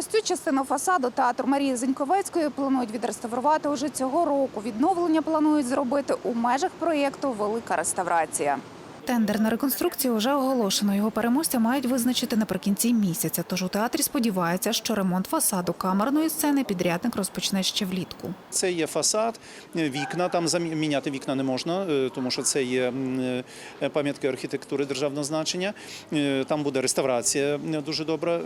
Ось цю частину фасаду театру Марії Зеньковецької планують відреставрувати уже цього року. Відновлення планують зробити у межах проєкту Велика реставрація. Тендер на реконструкцію вже оголошено. Його переможця мають визначити наприкінці місяця. Тож у театрі сподіваються, що ремонт фасаду камерної сцени підрядник розпочне ще влітку. Це є фасад, вікна. Там замі- міняти вікна не можна, е, тому що це є е, пам'ятки архітектури державного значення. Е, Там буде реставрація дуже добра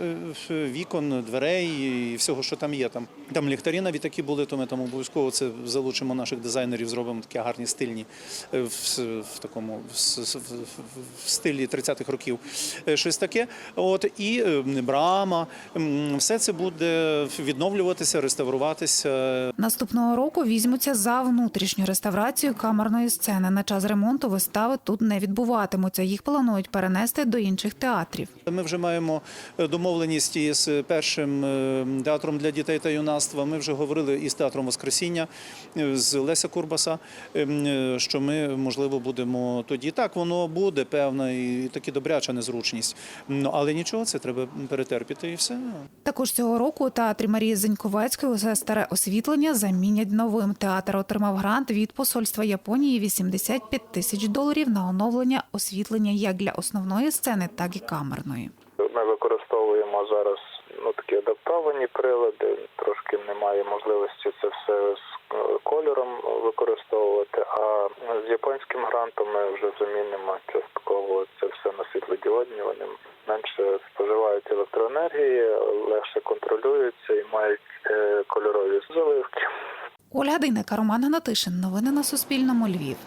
вікон, дверей і всього, що там є. Там там ліхтарі навіть такі були, то ми там обов'язково це залучимо наших дизайнерів, зробимо такі гарні стильні в, в такому в, в- стилі 30-х років. Е, Щось таке. От і е, брама, все це буде відновлюватися, реставруватися. Наступного року візьмуться за внутрішню реставрацію камерної сцени. На час ремонту вистави тут не відбуватимуться. Їх планують перенести до інших театрів. Ми вже маємо е, домовленість із першим театром для дітей та юнацтва. Ми вже говорили із театром Воскресіння з Леся Курбаса, ем, що ми можливо будемо тоді. Так воно буде певна і таки добряча незручність. Ну але нічого, це треба перетерпіти і все. Також цього року у театрі Марії Зеньковецької усе старе освітлення замінять новим. Театр отримав грант від посольства Японії 85 тисяч доларів на оновлення освітлення як для основної сцени, так і камерної. Ми використовуємо зараз ну такі адаптовані прилади. Немає можливості це все з е, кольором використовувати. А з японським грантом ми вже замінимо частково це все на світлодіодні. Вони менше споживають електроенергії, легше контролюються і мають е, кольорові заливки. Ольга Дейнека, Роман Гнатишин. Новини на Суспільному. Львів.